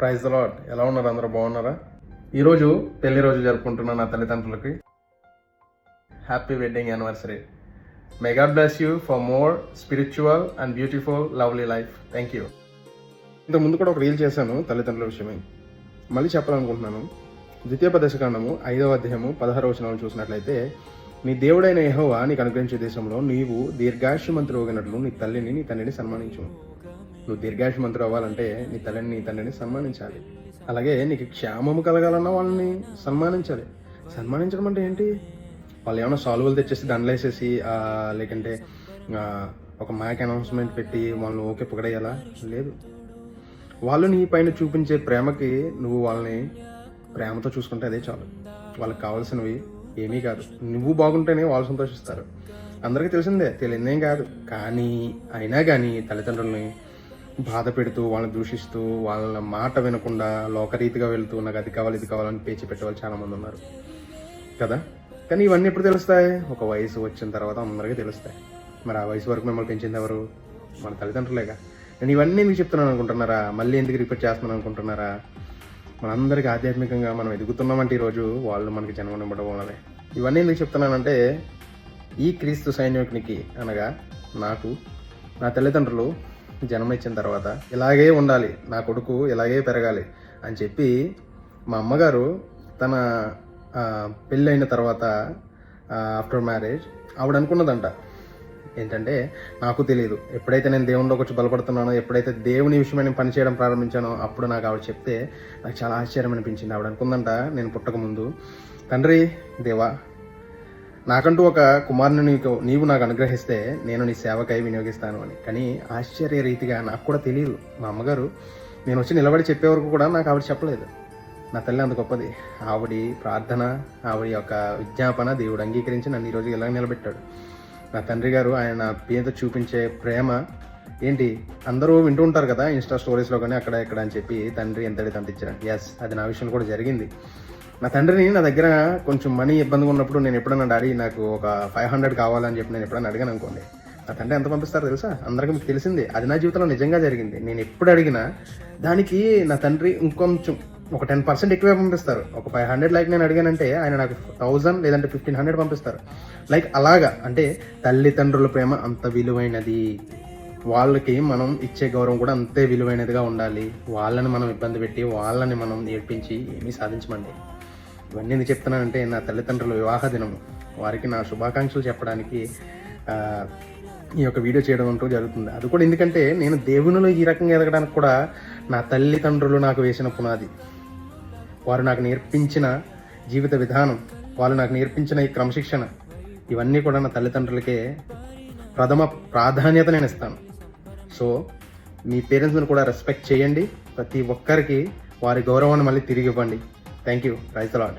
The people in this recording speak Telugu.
ప్రైజ్ లాడ్ ఎలా ఉన్నారు అందరూ? బాగున్నారా? ఈరోజు పెళ్ళి రోజు జరుపుకుంటున్న నా తల్లిదండ్రులకి. Happy wedding anniversary may God bless you for more spiritual and beautiful lovely life thank you ఇంత ముందు కూడా ఒక రీల్ చేశాను తల్లిదండ్రుల విషయమై. మళ్ళీ చెప్పాలనుకుంటున్నాను. ద్వితీయోపదశకాండము ఐదవ అధ్యాయము పదహారవ వచనాలు చూసినట్లయితే నీ దేవుడైన యహోవా నీకు అనుగ్రహించే దేశంలో నీవు దీర్ఘాయుష్యమంతుడు నీ తల్లిని నీ తండ్రిని సన్మానించు నువ్వు దీర్ఘాయుష్మంతుడు అవ్వాలంటే నీ తల్లిని నీ తండ్రిని సన్మానించాలి. అలాగే నీకు క్షేమము కలగాలన్నా వాళ్ళని సన్మానించాలి. సన్మానించడం అంటే ఏంటి? వాళ్ళు ఏమైనా సాల్వులు తెచ్చేసి దండలేసేసి ఆ, లేకంటే ఒక మ్యాక్ అనౌన్స్మెంట్ పెట్టి వాళ్ళని ఓకే పొగడేయాలా? లేదు. వాళ్ళు నీ పైన చూపించే ప్రేమకి నువ్వు వాళ్ళని ప్రేమతో చూసుకుంటే అదే చాలు. వాళ్ళకి కావాల్సినవి ఏమీ కాదు. నువ్వు బాగుంటేనే వాళ్ళు సంతోషిస్తారు. అందరికీ తెలిసిందే తెలియదేం కాదు. కానీ అయినా కానీ తల్లిదండ్రులని బాధ పెడుతూ వాళ్ళని దూషిస్తూ వాళ్ళ మాట వినకుండా లోకరీతిగా వెళ్తూ నాకు అది కావాలి ఇది కావాలని పేచి పెట్టేవాళ్ళు చాలామంది ఉన్నారు. కదా? కానీ ఇవన్నీ ఎప్పుడు తెలుస్తాయి? ఒక వయసు వచ్చిన తర్వాత అందరికీ తెలుస్తాయి. మరి ఆ వయసు వరకు మిమ్మల్ని పెంచింది ఎవరు? మన తల్లిదండ్రులేగా. నేను ఇవన్నీ ఎందుకు చెప్తున్నాను అనుకుంటున్నారా? మళ్ళీ ఎందుకు రిపీట్ చేస్తున్నాను అనుకుంటున్నారా? మనందరికీ ఆధ్యాత్మికంగా మనం ఎదుగుతున్నామంటే ఈరోజు వాళ్ళు మనకి జన్మని ఇవ్వడం ఇవన్నీ ఎందుకు చెప్తున్నానంటే ఈ క్రీస్తు సైనికునికి అనగా నాకు నా తల్లిదండ్రులు జన్మిచ్చిన తర్వాత ఇలాగే ఉండాలి నా కొడుకు ఇలాగే పెరగాలి అని చెప్పి మా అమ్మగారు తన పెళ్ళైన తర్వాత ఆఫ్టర్ మ్యారేజ్ ఆవిడ అనుకున్నదంట ఏంటంటే నాకు తెలియదు ఎప్పుడైతే నేను దేవునిలోకి వచ్చి బలపడుతున్నానో ఎప్పుడైతే దేవుని విషయమై నేను పని చేయడం ప్రారంభించానో అప్పుడు నాకు ఆవిడ చెప్తే నాకు చాలా ఆశ్చర్యం అనిపించింది ఆవిడ అనుకుందంట నేను పుట్టక ముందు తండ్రి దేవా నాకంటూ ఒక కుమారుని నీకు నీవు నాకు అనుగ్రహిస్తే నేను నీ సేవకై వినియోగిస్తాను అని. కానీ ఆశ్చర్య రీతిగా నాకు కూడా తెలియదు మా అమ్మగారు నేను వచ్చి నిలబడి చెప్పే వరకు కూడా నాకు ఆవిడ చెప్పలేదు. నా తల్లి అంత గొప్పది. ఆవిడ ప్రార్థన ఆవిడ యొక్క విజ్ఞాపన దేవుడు అంగీకరించి నన్ను ఈరోజు ఇలా నిలబెట్టాడు. నా తండ్రి గారు ఆయన మీద చూపించే ప్రేమ ఏంటి? అందరూ వింటూ ఉంటారు కదా ఇన్స్టా స్టోరీస్లో కానీ అక్కడ ఇక్కడ అని చెప్పి తండ్రి ఎంతటి తంతిచ్చారు ఎస్ అది నా విషయంలో కూడా జరిగింది. నా తండ్రిని నా దగ్గర కొంచెం మనీ ఇబ్బందిగా ఉన్నప్పుడు నేను ఎప్పుడన్నా డాడీ నాకు ఒక ఫైవ్ హండ్రెడ్ కావాలని చెప్పి నేను ఎప్పుడన్నా అడిగాను అనుకోండి. నా తండ్రి ఎంత పంపిస్తారు తెలుసా? అందరికీ మీకు తెలిసింది. అది నా జీవితంలో నిజంగా జరిగింది. నేను ఎప్పుడు అడిగినా దానికి నా తండ్రి ఇంకొంచెం ఒక టెన్ పర్సెంట్ ఎక్కువే పంపిస్తారు. ఒక ఫైవ్ హండ్రెడ్ లైక్ నేను అడిగానంటే ఆయన నాకు థౌజండ్ లేదంటే ఫిఫ్టీన్ హండ్రెడ్ పంపిస్తారు. లైక్ అలాగా. అంటే తల్లిదండ్రుల ప్రేమ అంత విలువైనది. వాళ్ళకి మనం ఇచ్చే గౌరవం కూడా అంతే విలువైనదిగా ఉండాలి. వాళ్ళని మనం ఇబ్బంది పెట్టి వాళ్ళని మనం నేర్పించి ఏమీ సాధించమండి. ఇవన్నీ నేను చెప్తున్నానంటే నా తల్లిదండ్రుల వివాహ దినము. వారికి నా శుభాకాంక్షలు చెప్పడానికి ఈ యొక్క వీడియో చేయడం అంటూ జరుగుతుంది. అది కూడా ఎందుకంటే నేను దేవునిలో ఈ రకంగా ఎదగడానికి కూడా నా తల్లిదండ్రులు నాకు వేసిన పునాది. వారు నాకు నేర్పించిన జీవిత విధానం వాళ్ళు నాకు నేర్పించిన ఈ క్రమశిక్షణ ఇవన్నీ కూడా నా తల్లిదండ్రులకే ప్రథమ ప్రాధాన్యత నేను ఇస్తాను. సో మీ పేరెంట్స్ని కూడా రెస్పెక్ట్ చేయండి. ప్రతి ఒక్కరికి వారి గౌరవాన్ని మళ్ళీ తిరిగి ఇవ్వండి. థ్యాంక్ యూ రైతు లాడ్